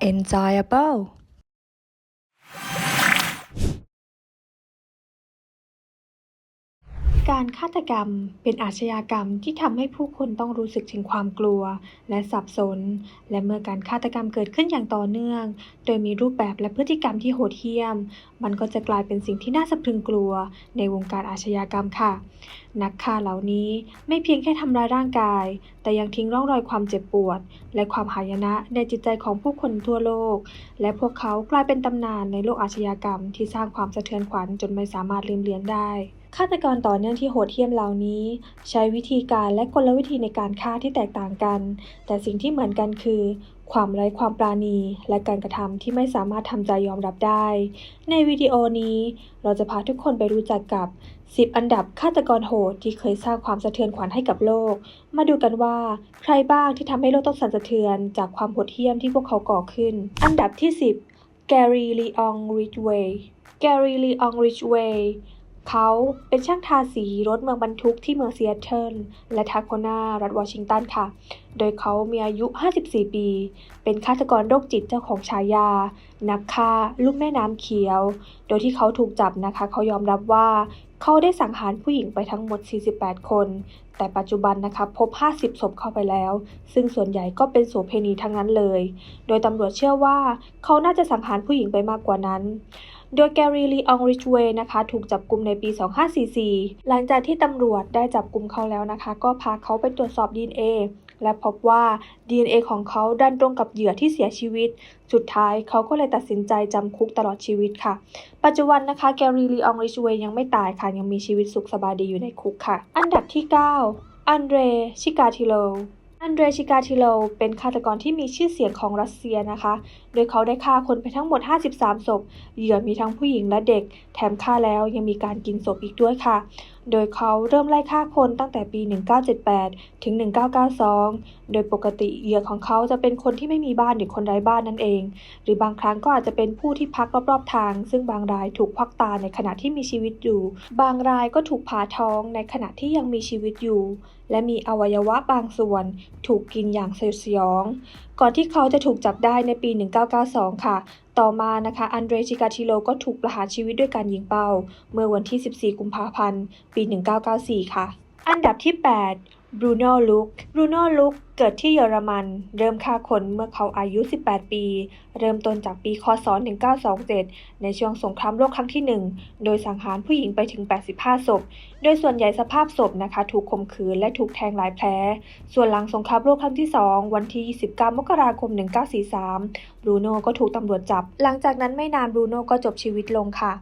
enjoyable การฆาตกรรมเป็นอาชญากรรมที่ทำให้ผู้คนต้องรู้สึกถึงความกลัว และสับสน และเมื่อการฆาตกรรมเกิดขึ้นอย่างต่อเนื่อง โดยมีรูปแบบและพฤติกรรมที่โหดเหี้ยม มันก็จะกลายเป็นสิ่งที่น่าสะพรึงกลัว ในวงการอาชญากรรมค่ะ นักฆ่าเหล่านี้ไม่เพียงแค่ทำร้ายร่างกาย แต่ยังทิ้งร่องรอยความเจ็บปวด และความหายนะในจิตใจของผู้คนทั่วโลก และพวกเขากลายเป็นตำนานในโลกอาชญากรรมที่สร้างความสะเทือนขวัญจนไม่สามารถลืมเลือนได้ ฆาตกรต่อเนื่องที่โหดเหี้ยมเหล่านี้ ใช้วิธีการและกลวิธีในการฆ่าที่แตกต่างกัน แต่สิ่งที่เหมือนกันคือ ความไร้ความปราณี และการกระทำที่ไม่สามารถทำใจยอมรับได้ ในวิดีโอนี้ เราจะพาทุกคนไปรู้จักกับ 10 อันดับฆาตกรโหดที่เคยสร้างความสะเทือนขวัญให้กับโลก มาดูกันว่า ใครบ้างที่ทำให้โลกต้องสั่นสะเทือนจากความโหดเหี้ยมที่พวกเขาก่อขึ้น อันดับที่ 10 แกรีลีอองริชเวย์แกรีลีอองริชเวย์ เขาเป็นช่างทาสีรถเมืองบรรทุกที่เมืองซีแอตเทิลและทาโคนารัฐวอชิงตันค่ะ โดยเขามีอายุ 54 ปี เป็นฆาตกรโรคจิตเจ้าของฉายา นักฆ่า ลูกแม่น้ำเขียว โดยที่เขาถูกจับนะคะ เขายอมรับว่าเขาได้สังหารผู้หญิงไปทั้งหมด 48 คน แต่ปัจจุบันนะคะพบ 50 ศพเข้าไปแล้ว ซึ่งส่วนใหญ่ก็เป็นโสเภณีทั้งนั้นเลย โดยตำรวจเชื่อว่าเขาน่าจะสังหารผู้หญิงไปมากกว่านั้น โดยแกรีลีอองริชเวย์นะคะ ถูกจับกลุ่มในปี 2544 หลังจากที่ตำรวจได้จับกลุ่มเขาแล้วนะคะ ก็พาเขาไปตรวจสอบ DNA และพบว่า DNA ของเขาดันตรงกับเหยื่อที่เสียชีวิต สุดท้ายเขาก็เลยตัดสินใจจำคุกตลอดชีวิตค่ะ ปัจจุบันนะคะแกรีลีอองริชเวย์ยังไม่ตายค่ะ ยังมีชีวิตสุขสบายดีอยู่ในคุกค่ะ อันดับที่ 9 อันเดรชิกาทิโล อันเดรชิกาทิโลเป็นฆาตกรที่มีชื่อเสียงของรัสเซียนะคะ โดยเขาได้ฆ่าคนไปทั้งหมด 53 ศพ เหยื่อมีทั้งผู้หญิงและเด็ก แถมฆ่าแล้วยังมีการกินศพอีกด้วยค่ะ โดยเขาเริ่มไล่ฆ่าคนตั้งแต่ปี 1978 ถึง 1992 โดยปกติเหยื่อของเขาจะเป็นคนที่ไม่มีบ้านหรือคนไร้บ้านนั่นเอง หรือบางครั้งก็อาจจะเป็นผู้ที่พักรอบๆทาง ซึ่งบางรายถูกควักตาในขณะที่มีชีวิตอยู่ บางรายก็ถูกผ่าท้องในขณะที่ยังมีชีวิตอยู่ และมีอวัยวะบางส่วน ถูกกินอย่างสยดสยอง ก่อนที่เขาจะถูกจับได้ในปี 1992 ค่ะ ต่อมานะคะ อันเดรชิกาทิโลก็ถูกประหารชีวิตด้วยการยิงเป้า เมื่อวันที่ 14 กุมภาพันธ์ ปี 1994 ค่ะ อันดับที่ 8 บรูโน่ลุกบรูโน่ลุกเกิดที่เยอรมัน เริ่มฆ่าคนเมื่อเขาอายุ 18 ปี เริ่มต้นจากปีคศ 1927 ในช่วงสงครามโลกครั้งที่ 1 โดยสังหารผู้หญิงไปถึง 85 ศพ โดยส่วนใหญ่สภาพศพนะคะ ถูกข่มขืนและถูกแทงหลายแผล ส่วนหลังสงครามโลกครั้งที่ 2 วันที่ 29 มกราคม 1943 บรูโน่ก็ถูกตำรวจจับ หลังจากนั้นไม่นานบรูโน่ก็จบชีวิตลงค่ะ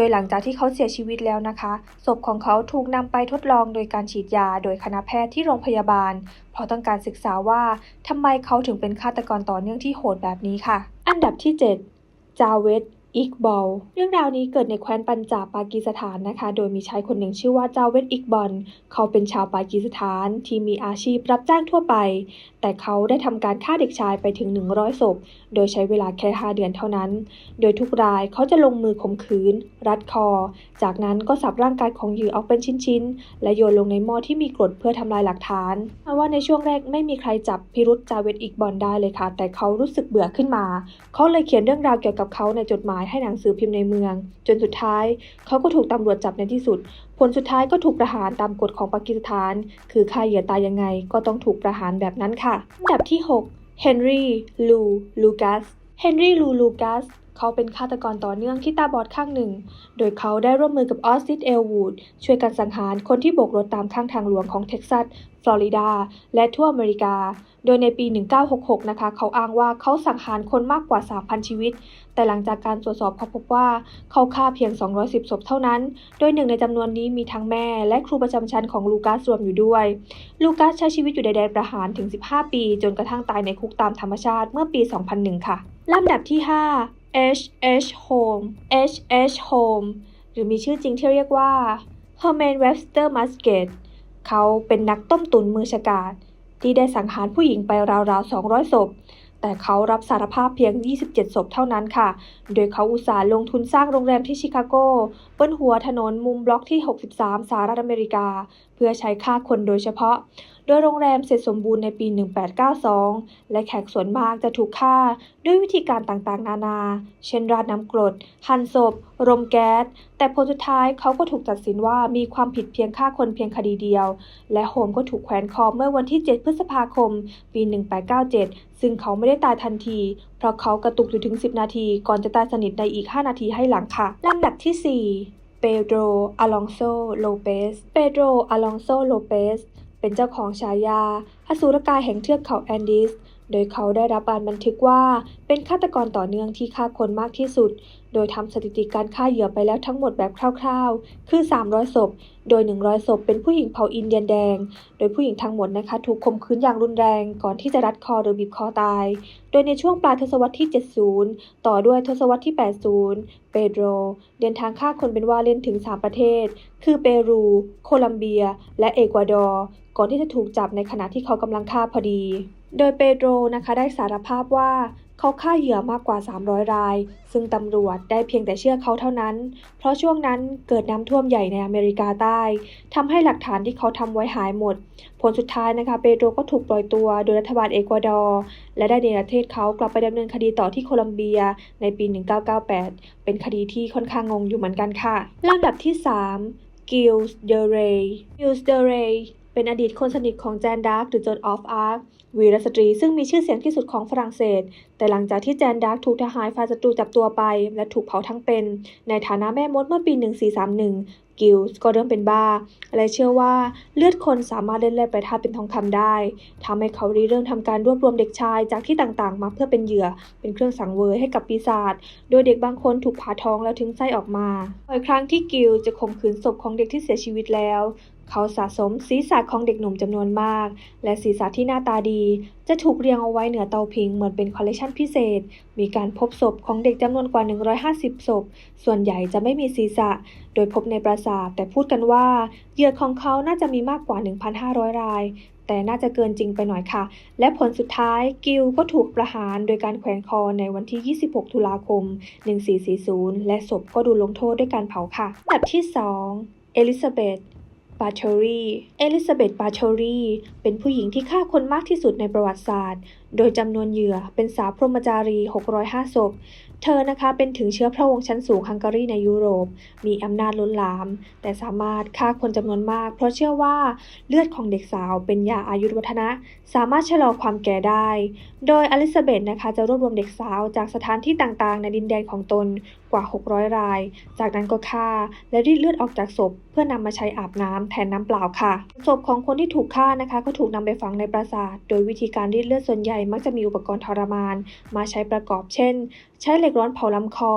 โดยหลังจากที่เขาเสียชีวิตแล้วนะคะ ศพของเขาถูกนำไปทดลองโดยการฉีดยา โดยคณะแพทย์ที่โรงพยาบาล เพราะต้องการศึกษาว่าทำไมเขาถึงเป็นฆาตกรต่อเนื่องที่โหดแบบนี้ค่ะ อันดับที่ 7 จาเวต อิกบอล เรื่องราวนี้เกิดในแคว้นปัญจาบปากีสถานนะคะ โดยมีชายคนหนึ่งชื่อว่าเจาเวตอิกบอล เขาเป็นชาวปากีสถานที่มีอาชีพรับจ้างทั่วไป แต่เขาได้ทำการฆ่าเด็กชายไปถึง 100ศพ โดยใช้เวลาแค่ 5 เดือนเท่านั้น โดยทุกรายเขาจะลงมือข่มขืน รัดคอ จากนั้นก็สับร่างกายของเหยื่อออกเป็นชิ้นๆ และโยนลงในหม้อที่มีกรดเพื่อทำลายหลักฐานเพราะว่าในช่วงแรกไม่มีใครจับพิรุษจาเวตอิกบอลได้เลยค่ะ แต่เขารู้สึกเบื่อขึ้นมา เขาเลยเขียนเรื่องราวเกี่ยวกับเขาในจดหมายให้หนังสือพิมพ์ในเมือง จนสุดท้าย เขาก็ถูกตำรวจจับในที่สุด ผลสุดท้ายก็ถูกประหารตามกฎของปากีสถาน คือฆ่าเหยื่อตายยังไงก็ต้องถูกประหารแบบนั้นค่ะอันดับที่6เฮนรี่ลูลูกัสเฮนรี่ลูลูกัส เขาเป็นฆาตกรต่อเนื่องที่ตาบอดข้างหนึ่ง โดยเขาได้ร่วมมือกับออสตินเอลวูดช่วยกันสังหารคนที่โบกรถตามข้างทางหลวงของเท็กซัส ฟลอริดา และทั่วอเมริกา โดยในปี 1966 นะคะ เขาอ้างว่าเขาสังหารคนมากกว่า 3,000 ชีวิต แต่หลังจากการตรวจสอบเขาพบว่าเขาฆ่าเพียง 210 ศพเท่านั้น โดยหนึ่งในจำนวนนี้มีทั้งแม่ และครูประจำชั้นของลูกัสรวมอยู่ด้วย ลูกัสใช้ชีวิตอยู่ในแดนประหารถึง 15 ปี จนกระทั่งตายในคุกตามธรรมชาติเมื่อปี 2001 ค่ะลำดับที่ 5 H H Home H H Home หรือมีชื่อจริงที่เรียกว่า Herman Webster Musket เขาเป็นนักต้มตุ๋นมือฉกาจที่ได้สังหารผู้หญิงไปราวๆ 200 ศพ แต่เขารับสารภาพเพียง 27 ศพเท่านั้นค่ะ โดยเขาอุตส่าห์ลงทุนสร้างโรงแรมที่ชิคาโกบนหัวถนนมุมบล็อกที่ 63 สหรัฐอเมริกา พื่อใช้ฆ่าคนโดยเฉพาะ โดยโรงแรมเสร็จสมบูรณ์ในปี 1892 และแขกส่วนมากจะถูกฆ่าด้วยวิธีการต่างๆ นานา เช่นราดน้ำกรด หั่นศพ รมแก๊ส แต่ผลสุดท้ายเขาก็ถูกตัดสินว่ามีความผิดเพียงฆ่าคนเพียงคดีเดียว และโฮมก็ถูกแขวนคอเมื่อวันที่ 7 พฤษภาคม ปี 1897 ซึ่งเขาไม่ได้ตายทันที เพราะเขากระตุกอยู่ถึง 10 นาที ก่อนจะตายสนิทในอีก 5 นาทีให้หลังค่ะลำดับที่ 4 เปโดรอลองโซ โลเปส เปโดรอลองโซ โลเปส เป็นเจ้าของฉายา อสูรกายแห่งเทือกเขาแอนดีส โดยเขาได้รับการบันทึกว่าเป็นฆาตกรต่อเนื่องที่ฆ่าคนมากที่สุด โดยทำสถิติการฆ่าเหยื่อไปแล้วทั้งหมดแบบคร่าวๆ คือ 300 ศพ โดย 100 ศพเป็นผู้หญิงเผ่าอินเดียนแดง โดยผู้หญิงทั้งหมดนะคะถูกข่มขืนอย่างรุนแรงก่อนที่จะรัดคอหรือบีบคอตาย โดยในช่วงปลายทศวรรษที่ 70 ต่อด้วยทศวรรษที่ 80 เปโดรเดินทางฆ่าคนเป็นว่าเล่นถึง 3 ประเทศ คือเปรู โคลัมเบีย และเอกวาดอร์ ก่อนที่จะถูกจับในขณะที่เขากำลังฆ่าพอดี โดยเปโดรนะคะได้สารภาพว่าเขาฆ่าเหยื่อมากกว่า 300 ราย ซึ่งตำรวจได้เพียงแต่เชื่อเขาเท่านั้น เพราะช่วงนั้นเกิดน้ำท่วมใหญ่ในอเมริกาใต้ทำให้หลักฐานที่เขาทำไว้หายหมด ผลสุดท้ายนะคะ เปโดรก็ถูกปล่อยตัวโดยรัฐบาลเอกวาดอร์ และได้เนรเทศเขากลับไปดำเนินคดีต่อที่โคลัมเบียในปี 1998 เป็นคดีที่ค่อนข้างงงอยู่เหมือนกันค่ะลำดับที่ 3 กิลส์เดเรย์กิลส์เดเรย์ เป็นอดีตคนสนิทของแจนดาร์กหรือจนออฟอาร์ควีรสตรีซึ่งมีชื่อเสียงที่สุดของฝรั่งเศส แต่หลังจากที่แจนดาร์กถูกทหารฝ่ายศัตรูจับตัวไป และถูกเผาทั้งเป็น ในฐานะแม่มดเมื่อปี 1431 กิลส์ก็เริ่มเป็นบ้า และเชื่อว่าเลือดคนสามารถเล่นแร่แปรธาตุเป็นทองคำได้ทำให้เขาริเริ่มทำการรวบรวมเด็กชายจากที่ต่างๆ มาเพื่อเป็นเหยื่อ เป็นเครื่องสังเวยให้กับปีศาจ โดยเด็กบางคนถูกผ่าท้องแล้วถึงไส้ออกมาบ่อยครั้งที่กิลจะข่มขืนศพของเด็กที่เสียชีวิตแล้ว เขาสะสมศีรษะของเด็กหนุ่มจำนวนมาก และศีรษะที่หน้าตาดี จะถูกเรียงเอาไว้เหนือเตาผิงเหมือนเป็นคอลเลกชันพิเศษ มีการพบศพของเด็กจำนวนกว่า 150 ศพ ส่วนใหญ่จะไม่มีศีรษะ โดยพบในปราสาทแต่พูดกันว่าเหยื่อของเขาน่าจะมีมากกว่า 1,500 ราย แต่น่าจะเกินจริงไปหน่อยค่ะ และผลสุดท้ายกิลก็ถูกประหารโดยการแขวนคอในวันที่ 26 ตุลาคม 1440 และศพก็ดูลงโทษด้วยการเผาค่ะอันดับที่ 2 เอลิซาเบธ บาเชอรีเอลิซาเบธบาเชอรีเป็นผู้หญิงที่ฆ่าคนมากที่สุดในประวัติศาสตร์โดยจำนวนเหยื่อเป็นสาวพรหมจารี 605 ศพ เธอนะคะเป็นถึงเชื้อพระวงศ์ชั้นสูงฮังการีในยุโรป มีอำนาจล้นหลาม แต่สามารถฆ่าคนจำนวนมาก เพราะเชื่อว่าเลือดของเด็กสาวเป็นยาอายุวัฒนะ สามารถชะลอความแก่ได้ โดยอลิซาเบธนะคะจะรวบรวมเด็กสาวจากสถานที่ต่างๆ ในดินแดนของตนกว่า 600 ราย จากนั้นก็ฆ่าและรีดเลือดออกจากศพ เพื่อนำมาใช้อาบน้ำแทนน้ำเปล่าค่ะ ศพของคนที่ถูกฆ่านะคะ ก็ถูกนำไปฝังในปราสาท โดยวิธีการรีดเลือดส่วนใหญ่มักจะมีอุปกรณ์ทรมาน มาใช้ประกอบเช่นใช้เหล็กร้อนเผาลำคอ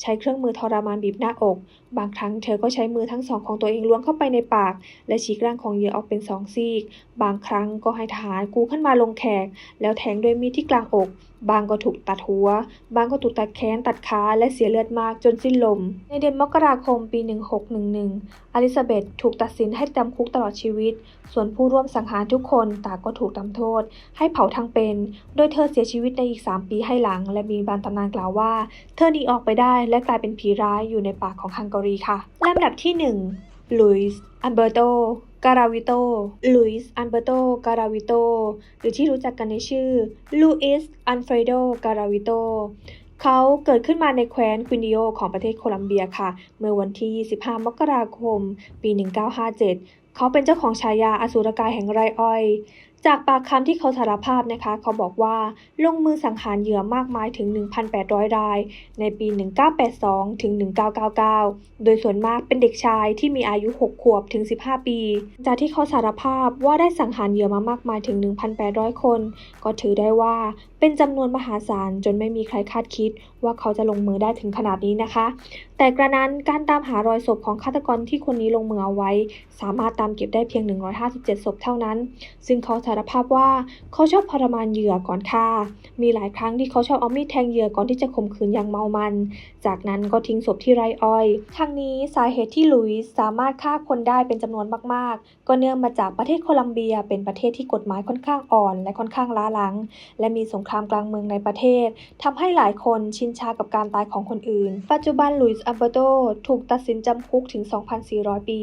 ใช้เครื่องมือทรมานบีบหน้าอก บางครั้งเธอก็ใช้มือทั้งสองของตัวเองล้วงเข้าไปในปาก และฉีกร่างของเหยื่อออกเป็นสองซีก บางครั้งก็ให้ทหารกูขึ้นมาลงแขก แล้วแทงด้วยมีดที่กลางอก บางก็ถูกตัดหัว บางก็ถูกตัดแขนตัดขาและเสียเลือดมากจนสิ้นลม ในเดือนมกราคมปี 1611 อลิซาเบธถูกตัดสินให้จำคุกตลอดชีวิต ส่วนผู้ร่วมสังหารทุกคนต่างก็ถูกทำโทษ ให้เผาทั้งเป็น โดยเธอเสียชีวิตในอีก 3 ปีให้หลัง และมีบานตำนานกล่าวว่า เธอหนีออกไปได้และกลายเป็นผีร้ายอยู่ในป่าของฮังการีค่ะลำดับที่ 1 ลุยส์อันเบอร์โตการาวิโต ลุยส์อันเบอร์โต การาวิโต หรือที่รู้จักกันในชื่อ ลูอิส อันเฟรโด การาวิโต เขาเกิดขึ้นมาในแคว้นควินิโอของประเทศโคลัมเบียค่ะ เมื่อวันที่ 25 มกราคม ปี 1957 เขาเป็นเจ้าของฉายาอสูรกายแห่งไรอ้อย จากปากคำที่เขาสารภาพนะคะ เขาบอกว่าลงมือสังหารเหยื่อมากมายถึง 1,800 ราย ในปี 1982 ถึง 1999 โดยส่วนมากเป็นเด็กชายที่มีอายุ 6 ขวบถึง 15 ปี จากที่เขาสารภาพว่าได้สังหารเหยื่อมามากมายถึง 1,800 คน ก็ถือได้ว่าเป็นจำนวนมหาศาลจนไม่มีใครคาดคิด ว่าเขาจะลงมือได้ถึงขนาดนี้นะคะ แต่กระนั้นการตามหารอยศพของฆาตกรที่คนนี้ลงมือเอาไว้ สามารถตามเก็บได้เพียง 157 ศพเท่านั้น ซึ่งเขาสารภาพว่าเขาชอบทรมานเหยื่อก่อนฆ่า มีหลายครั้งที่เขาชอบเอามีดแทงเหยื่อก่อนที่จะข่มขืนอย่างเมามัน จากนั้นก็ทิ้งศพที่ไร่อ้อย ทั้งนี้สาเหตุที่หลุยส์สามารถฆ่าคนได้เป็นจำนวนมาก ๆ ก็เนื่องมาจากประเทศโคลัมเบียเป็นประเทศที่กฎหมายค่อนข้างอ่อนและค่อนข้างล้าหลัง และมีสงครามกลางเมืองในประเทศทำให้หลายคนชินชากับการตายของคนอื่น ปัจจุบันหลุยส์อัมเบโตถูกตัดสินจำคุกถึง 2,400 ปี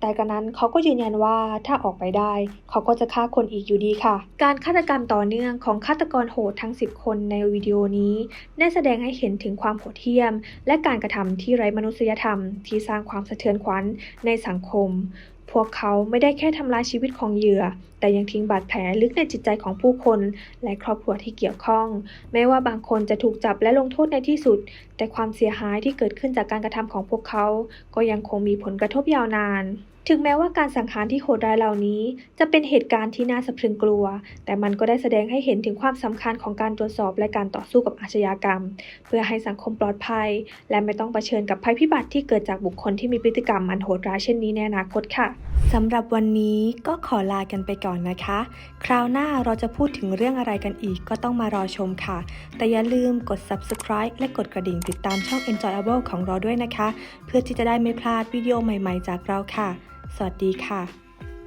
แต่กระนั้นเขาก็ยืนยันว่าถ้าออกไปได้ เขาก็จะฆ่าคนอีกอยู่ดีค่ะ การฆาตกรรมต่อเนื่องของฆาตกรโหดทั้ง 10 คนในวิดีโอนี้ ได้แสดงให้เห็นถึงความโหดเหี้ยม และการกระทำที่ไร้มนุษยธรรม ที่สร้างความสะเทือนขวัญในสังคม พวกเขาไม่ได้แค่ทำลายชีวิตของเหยื่อ แต่ยังทิ้งบาดแผลลึกในจิตใจของผู้คน และครอบครัวที่เกี่ยวข้อง แม้ว่าบางคนจะถูกจับและลงโทษในที่สุด แต่ความเสียหายที่เกิดขึ้นจากการกระทำของพวกเขา ก็ยังคงมีผลกระทบยาวนาน ถึงแม้ว่าการสังหารที่โหดร้ายเหล่านี้ จะเป็นเหตุการณ์ที่น่าสะพรึงกลัว แต่มันก็ได้แสดงให้เห็นถึงความสำคัญของการตรวจสอบและการต่อสู้กับอาชญากรรม เพื่อให้สังคมปลอดภัย และไม่ต้องเผชิญกับภัยพิบัติที่เกิดจากบุคคลที่มีพฤติกรรมมันโหดร้ายเช่นนี้ในอนาคตค่ะสำหรับวันนี้ก็ขอลากันไปก่อนนะคะ คราวหน้าเราจะพูดถึงเรื่องอะไรกันอีกก็ต้องมารอชมค่ะ แต่อย่าลืมกด subscribe และกดกระดิ่งติดตามช่อง Enjoyable ของเราด้วยนะคะ เพื่อที่จะได้ไม่พลาดวิดีโอใหม่ๆจากเราค่ะ สวัสดีค่ะ